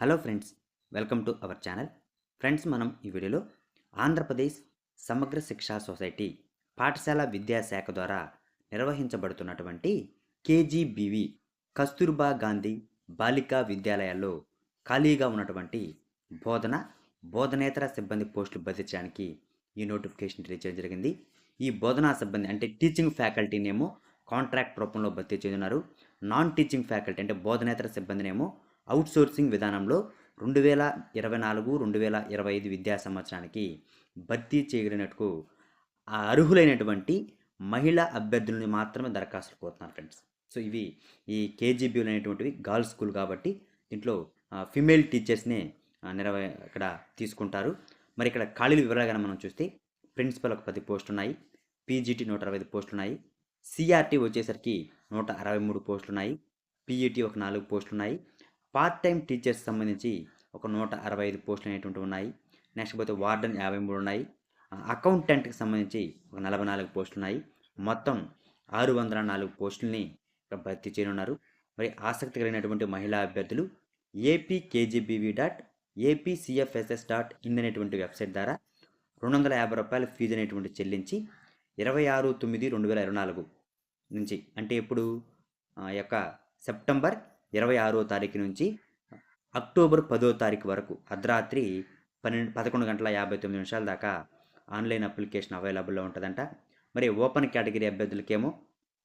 Hello friends welcome to our channel. Friends మనం ఈ వీడియోలో ఆంధ్రప్రదేశ్ సమగ్ర శిక్షా సొసైటీ పాఠశాల విద్యాశాఖ ద్వారా నిర్వహించబడుతున్నటువంటి కేజీబీవి కస్తూర్బా గాంధీ బాలికా విద్యాలయాల్లో ఖాళీగా ఉన్నటువంటి బోధన బోధనేతర సిబ్బంది పోస్టులు భర్తీ చేయడానికి ఈ నోటిఫికేషన్ రిలీజ్ చేయడం జరిగింది. ఈ బోధనా సిబ్బంది అంటే టీచింగ్ ఫ్యాకల్టీనేమో కాంట్రాక్ట్ రూపంలో భర్తీ చేస్తున్నారు. నాన్ టీచింగ్ ఫ్యాకల్టీ అంటే బోధనేతర సిబ్బందినేమో అవుట్ సోర్సింగ్ విధానంలో రెండు వేల ఇరవై నాలుగు రెండు వేల ఇరవై ఐదు విద్యా సంవత్సరానికి భర్తీ చేయగలిగినట్టుకు ఆ అర్హులైనటువంటి మహిళా అభ్యర్థులని మాత్రమే దరఖాస్తులు కోరుతున్నారు ఫ్రెండ్స్. సో ఇవి ఈ కేజీబీలు అనేటువంటివి గర్ల్స్ స్కూల్ కాబట్టి దీంట్లో ఫిమేల్ టీచర్స్నే నిర్వ ఇక్కడ తీసుకుంటారు. మరి ఇక్కడ ఖాళీల వివరాలు కానీ మనం చూస్తే ప్రిన్సిపల్ ఒక పది పోస్టులు ఉన్నాయి పీజీటీ నూట అరవై ఐదు పోస్టులు ఉన్నాయి సిఆర్టీ వచ్చేసరికి నూట అరవై మూడు పోస్టులు ఉన్నాయి పీఈటీ ఒక నాలుగు పోస్టులు ఉన్నాయి పార్ట్ టైం టీచర్స్ సంబంధించి ఒక నూట అరవై ఐదు పోస్టులు అనేటువంటి ఉన్నాయి. నెక్స్ట్ పోతే వార్డెన్ యాభై మూడు ఉన్నాయి. అకౌంటెంట్కి సంబంధించి ఒక నలభై నాలుగు పోస్టులు ఉన్నాయి. మొత్తం ఆరు వందల నాలుగు పోస్టుల్ని ఇక్కడ భర్తీ చేయనున్నారు. మరి ఆసక్తి కలిగినటువంటి మహిళా అభ్యర్థులు AP KGBV dot APCFSS dot in అనేటువంటి వెబ్సైట్ ద్వారా రెండు వందల యాభై రూపాయల ఫీజు అనేటువంటి చెల్లించి ఇరవై ఆరు తొమ్మిది రెండు వేల ఇరవై నాలుగు నుంచి అంటే ఇప్పుడు ఆ యొక్క సెప్టెంబర్ ఇరవై ఆరో తారీఖు నుంచి అక్టోబర్ పదో తారీఖు వరకు అర్ధరాత్రి పన్నెండు పదకొండు గంటల యాభై తొమ్మిది నిమిషాల దాకా ఆన్లైన్ అప్లికేషన్ అవైలబుల్లో ఉంటుందంట. మరి ఓపెన్ కేటగిరీ అభ్యర్థులకేమో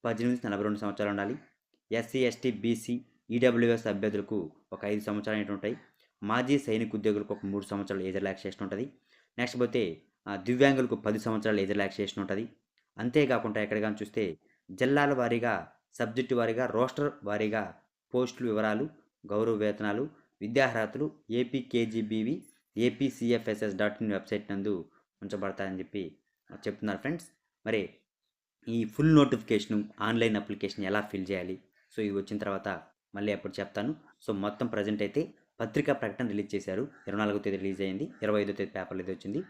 పద్దెనిమిది నుంచి నలభై రెండు సంవత్సరాలు ఉండాలి. ఎస్సీ ఎస్టీ బీసీ ఈడబ్ల్యూఎస్ అభ్యర్థులకు ఒక ఐదు సంవత్సరాలు అనేవి ఉంటాయి. మాజీ సైనిక ఉద్యోగులకు ఒక మూడు సంవత్సరాలు ఏజ్ రిలాక్సేషన్ ఉంటుంది. నెక్స్ట్ పోతే దివ్యాంగులకు పది సంవత్సరాలు ఏజ్ రిలాక్సేషన్ ఉంటుంది. అంతేకాకుండా ఎక్కడికైనా చూస్తే జిల్లాల వారీగా సబ్జెక్టు వారీగా రోస్టర్ వారీగా పోస్టుల వివరాలు గౌరవ వేతనాలు విద్యార్హతలు AP KGBV APCFSS dot in website నందు ఉంచబడతాయని చెప్పి చెప్తున్నారు ఫ్రెండ్స్. మరి ఈ ఫుల్ నోటిఫికేషన్ ఆన్లైన్ అప్లికేషన్ ఎలా ఫిల్ చేయాలి? సో ఇది వచ్చిన తర్వాత మళ్ళీ అప్పుడు చెప్తాను. సో మొత్తం ప్రజెంట్ అయితే పత్రికా ప్రకటన రిలీజ్ చేశారు. ఇరవై నాలుగో తేదీ రిలీజ్ అయింది. ఇరవై ఐదో తేదీ పేపర్లో ఇది వచ్చింది.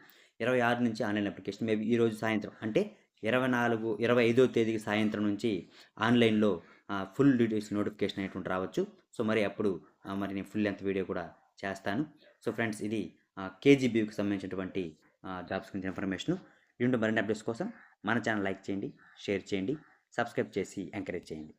ఇరవై ఆరు నుంచి ఆన్లైన్ అప్లికేషన్ మేబీ ఈరోజు సాయంత్రం అంటే ఇరవై నాలుగు ఇరవై ఐదో తేదీకి సాయంత్రం నుంచి ఆన్లైన్లో ఫుల్ డీటెయిల్స్ నోటిఫికేషన్ అనేటువంటి రావచ్చు. సో మరి అప్పుడు మరి నేను ఫుల్ లెంత్ వీడియో కూడా చేస్తాను. సో ఫ్రెండ్స్ ఇది కేజీబీకి సంబంధించినటువంటి జాబ్స్ గురించి ఇన్ఫర్మేషన్ ఇటువంటి మరిన్ని అప్డేట్స్ కోసం మన ఛానల్ లైక్ చేయండి షేర్ చేయండి సబ్స్క్రైబ్ చేసి ఎంకరేజ్ చేయండి.